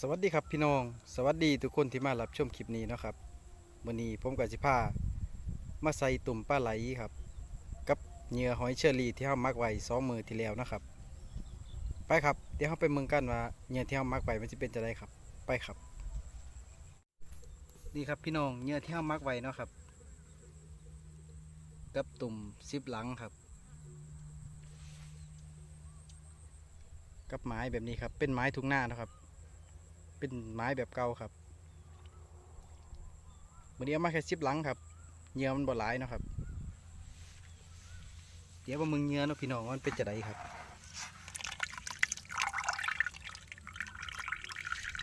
สวัสดีครับพี่น้อง สวัสดีทุกคนที่มารับชมคลิปนี้นะครับวันนี้ผมกับสิพามาใส่ตุ่มปลาไหลครับ กับเหยื่อหอยเชอรี่ที่เฮามักไว้สองมือที่แล้วนะครับ ไปครับเดี๋ยวเราไปเมืองกันว่าเหยื่อที่เฮามักไว้มันจะเป็นจะได้ครับ ไปครับนี่ครับพี่น้องเหยื่อที่เฮามักไว้เนาะครับ กับตุ่มซิปหลังครับ กับไม้แบบนี้ครับเป็นไม้ทุ่งหน้านะครับ เป็นไม้แบบเก่าครับวันนี้เอามาแค่ซิบหลังครับเงื่อมันบ่หลายเนาะครับ เดี๋ยวมามึงเงื่อเนาะพี่น้องมันเป็นจะไดครับ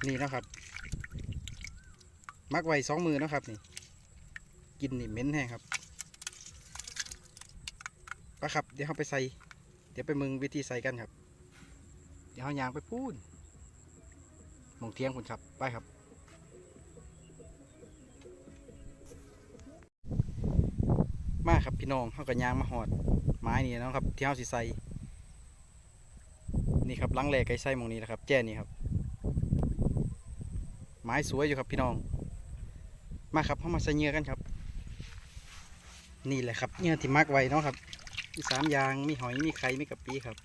นี่นะครับ มักไว้สองมือนะครับนี่ กินนี่เหม็นแห้งครับไปครับ เดี๋ยวเราไปใส่ เดี๋ยวไปมึงวิธีใส่กันครับ เดี๋ยวเรายางไปพูน มองเทียงคุณครับ ไปครับ มาครับพี่น้องเขากับยางมาหอด ไม้นี่นะครับที่เขาสิใส่นี่ครับลังแหลกไก่ใส่หมองนี้นะครับ แจ้นี่ครับ ไม้สวยอยู่ครับพี่น้อง มาครับเข้ามาใส่เหงื่อกันครับ นี่แหละครับเหงื่อที่มักไว้เนาะครับมีสามอย่างมีหอยมีไข่มีกะปิครับ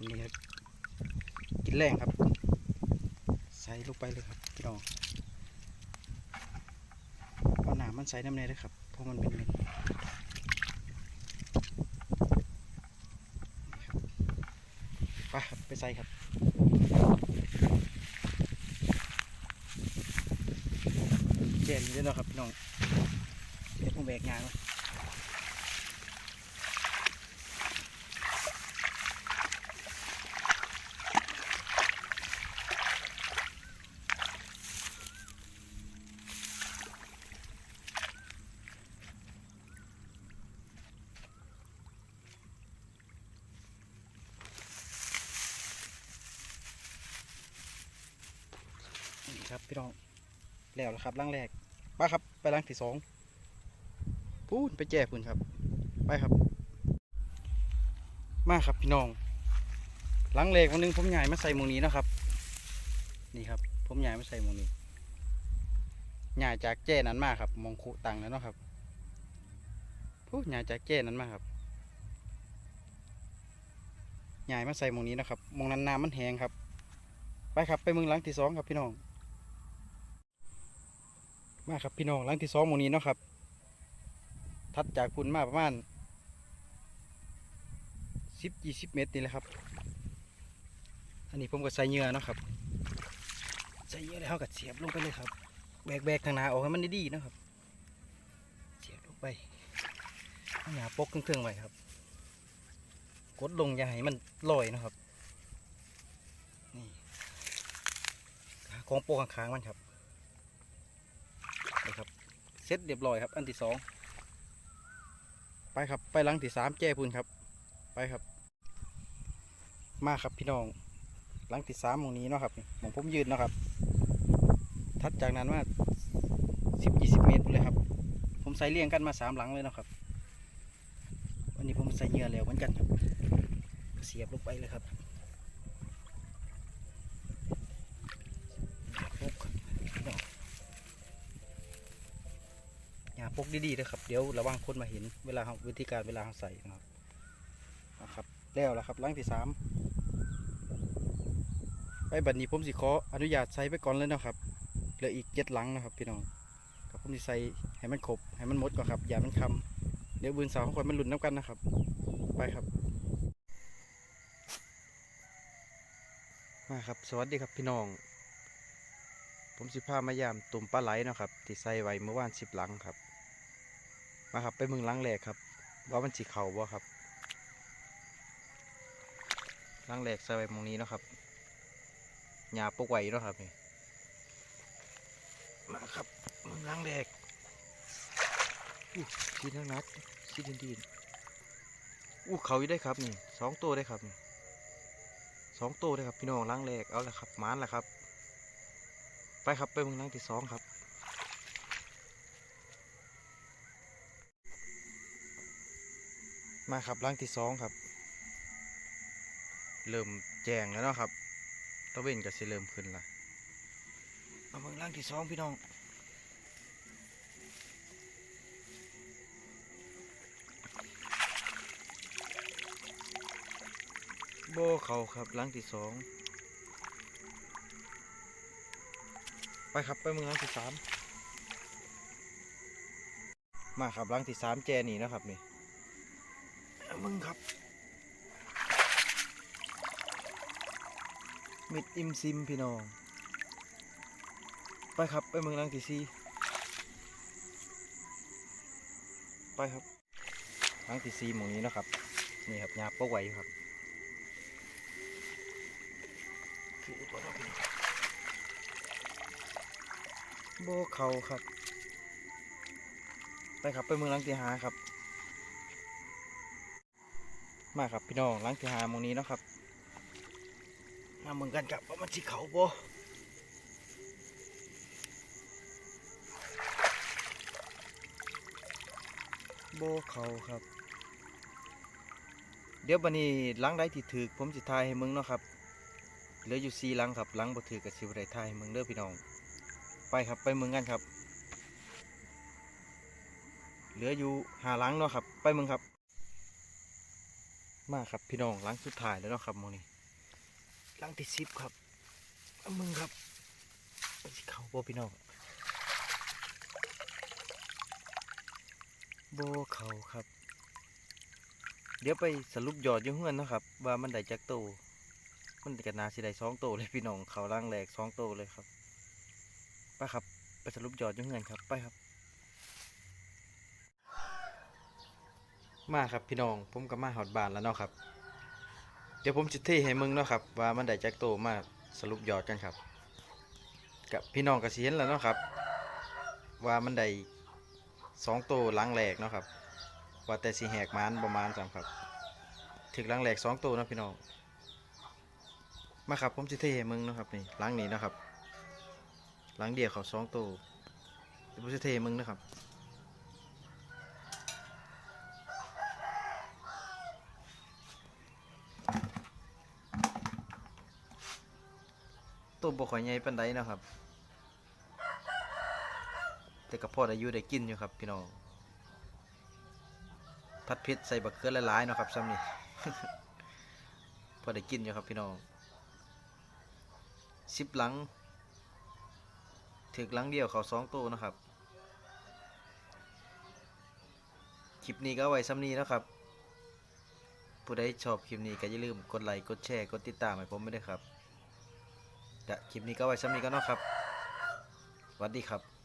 นี่ครับกินแรงครับ ใส่ลงไปเลยครับพี่น้องเอาหนามมันใส่น้ำเนยด้วยครับเพราะมันเป็นเม็ดนี่ครับไปไปใส่ครับเจนนี่ด้วยเนะครับพี่น้องเดี๋ยวผมแบกงานไว้ ครับพี่น้องแล้วแล้วครับล่างแรกไปครับไปล่างที่สองพูนไปแจ้พูนครับ ไปครับ มาครับพี่น้องหลังแรกวันหนึงผมใหญ่มาใส่มงนี้นะครับ นี่ครับ ผมใหญ่มาใส่มงนี้ใหญ่จากแจ้นั้นมากครับ มองคุตังแล้วเนาะครับพูดใหญ่จากแจ้นั้นมากครับใหญ่มาใส่มงนี้นะครับมองนั้นน้ำมันแห้งครับ ไปครับไปมืองหลังที่สองครับพี่น้อง มาครับพี่น้องหลังที่สองหมงนี้เนาะครับ ทัดจากคุณมาประมาณสิบยี่สิบเมตรนี่แหละครับ อันนี้ผมก็ใส่เหยื่อเนาะครับใส่เหยื่อแล้วเราก็เสียบลงไปเลยครับ แบกแบกทางนาออกให้มันดีๆเนาะครับ เสียบลงไปอาหนาปกเครื่องๆไว้ครับ กดลงอย่าให้มันลอยนะครับนี่ของโปกข้างๆมันครับ เสร็จเรียบร้อยครับ อันที่สองไปครับไปหลังที่สามแจ้พูนครับ ไปครับ มาครับพี่น้อง หลังที่สามหมองนี้เนาะครับหมองผมยืนเนาะครับ ทัดจากนั้นมาสิบยี่สิบเมตรเลยครับ ผมใส่เรียงกันมาสามหลังเลยเนาะครับวันนี้ผมใส่เหยื่อแล้วเหมือนกันครับ เสียบลงไปเลยครับพี่น้องอย่า พกดีๆนะครับ เดี๋ยวระวังคนมาเห็นเวลาวิธีการเวลาเราใส่นะครับนะครับแล้วละครับหลังที่สามไปบัดนี้ผมสิขออนุญาตใส่ไปก่อนเลยนะครับเหลืออีกเจ็ดหลังนะครับพี่น้องกับผมสิใส่ให้มันครบให้มันหมดก่อนครับ อย่ามันคำเดี๋ยวบืนสาวของคนมันหลุดน้ำกันนะครับ ไปครับมาครับสวัสดีครับพี่น้อง ผมสิพามายามตุ่มปลาไหลนะครับที่ใส่ไว้เมื่อวานสิบหลังครับ มาครับ ไปมืองหลังแรกครับ ว่ามันสีเขาบ่ครับหลังแรกใส่ไว้หมองนี้นะครับหญ้าปกไว้เนาะครับนี่มาครับมืองหลังแรกอู้ชีนักนักๆชีดินดินอู้เขาอยู่ได้ครับนี่สองตัวได้ครับนี่สองตัวได้ครับพี่น้องหลังแรกเอาละครับมานละครับ ไปครับไปมืองหลังที่สองครับ มาครับร่างที่สองครับ เริ่มแจงแล้วเนาะครับตะเวนก็สิเริ่มขึ้นละเอาเบิ่งลังที่สองพี่น้องโบเขาครับลังที่สองไปครับไปเมืองลังที่สามมาครับลังที่สามแจนี่นะครับนี่เอา มึงครับมิดอิมซิมพี่น้อง ไปครับ ไปเมืองลังที่สี่ไปครับลังที่สี่หมองนี้นะครับ นี่ครับยาป๊กไว้อยู่ครับโบเขาครับ ไปครับ ไปเมืองลังที่หาครับ มาครับพี่น้องลังที่หามองนี้นะครับมาเมืองกันกับว่ามันสิเขาบ่โบเขาครับ เดี๋ยวบันนี้หลังได้ที่ถือผมสิทายให้มึงเนาะครับเหลืออยู่สี่หลังครับหลังบ่ถือกับสิบได้ทายให้มึงเด้อพี่น้อง ไปครับไปเมืองกันครับ เหลืออยู่หาหลังเนาะครับ ไปเมืองครับ มาครับพี่น้องหลังสุดท้ายแล้วเนาะครับหมอนี้หลังที่สิบครับเอามึงครับมันสิเขาโบพี่น้องโบเขาครับ เดี๋ยวไปสรุปยอดยุ่งเงินนะครับ ว่ามันได้จักโต มันก็นาสิได้สองโตเลยพี่น้องเขาล่างแหลกสองโตเลยครับไปครับ ไปสรุปยอดยุ่งเงินครับไปครับ มาครับพี่น้องผมก็มาหอดบานแล้วเนาะครับ เดี๋ยวผมจะเทให้มึงเนาะครับ ว่ามันได้จักโตมาสรุปยอดกันครับกับพี่น้องก็สิเห็นแล้วเนาะครับ ว่ามันได้สองโตหลังแหลกเนาะครับ ว่าแต่สีแหกมันประมาณสามครับถึงหลังแหลกสองโตนะพี่น้องมาครับผมจะเทให้มึงเนาะครับนี่หลังนี้เนาะครับหลังเดียวเขาสองโตเดี๋ยวผมจะเทให้มึงเนาะครับ บ่ข่อยใหญ่ปานใดนะครับ แต่ก็พอได้อยู่ได้กินอยู่ครับ พี่น้องพัดเพชรใส่บักเขือหลายๆนะครับซ้ำนี่พอได้กินอยู่ครับพี่น้องสิบหลังถึกหลังเดียวเขาสองตัวนะครับคลิปนี้ก็ไว้ซ้ำนี้นะครับผู้ใดชอบคลิปนี้ก็อย่าลืมกดไลค์กดแชร์กดติดตามให้ผมไม่ได้วยครับ กะคลิปนี้ก็ไว้ซ้ำนี้ก็นอกครับสวัสดีครับ